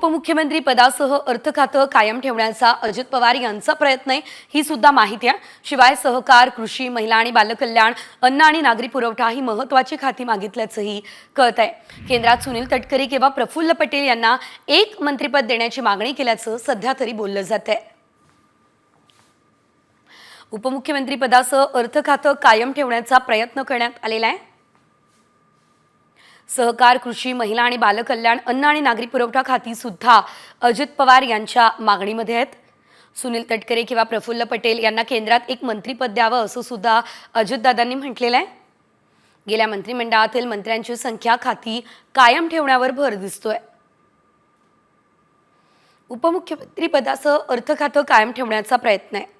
उपमुख्यमंत्री पदासह अर्थ खातं कायम ठेवण्याचा अजित पवार यांचा प्रयत्न आहे ही सुद्धा माहिती आहे. शिवाय सहकार कृषी महिला आणि बालकल्याण अन्न आणि नागरी पुरवठा ही महत्वाची खाती मागितल्याचंही कळत आहे. केंद्रात सुनील तटकरी किंवा प्रफुल्ल पटेल यांना एक मंत्रिपद देण्याची मागणी केल्याचं सध्या तरी बोललं जात आहे. उपमुख्यमंत्री पदासह अर्थ खातं कायम ठेवण्याचा प्रयत्न करण्यात आलेला आहे. सहकार कृषी महिला आणि बालकल्याण अन्न आणि नागरी पुरवठा खाती सुद्धा अजित पवार यांच्या मागणीमध्ये आहेत. सुनील तटकरे किंवा प्रफुल्ल पटेल यांना केंद्रात एक मंत्रीपद द्यावं असं सुद्धा अजितदादांनी म्हटलेलं आहे. गेल्या मंत्रिमंडळातील मंत्र्यांची संख्या खाती कायम ठेवण्यावर भर दिसतोय. उपमुख्यमंत्रीपदासह अर्थ खातं कायम ठेवण्याचा प्रयत्न आहे.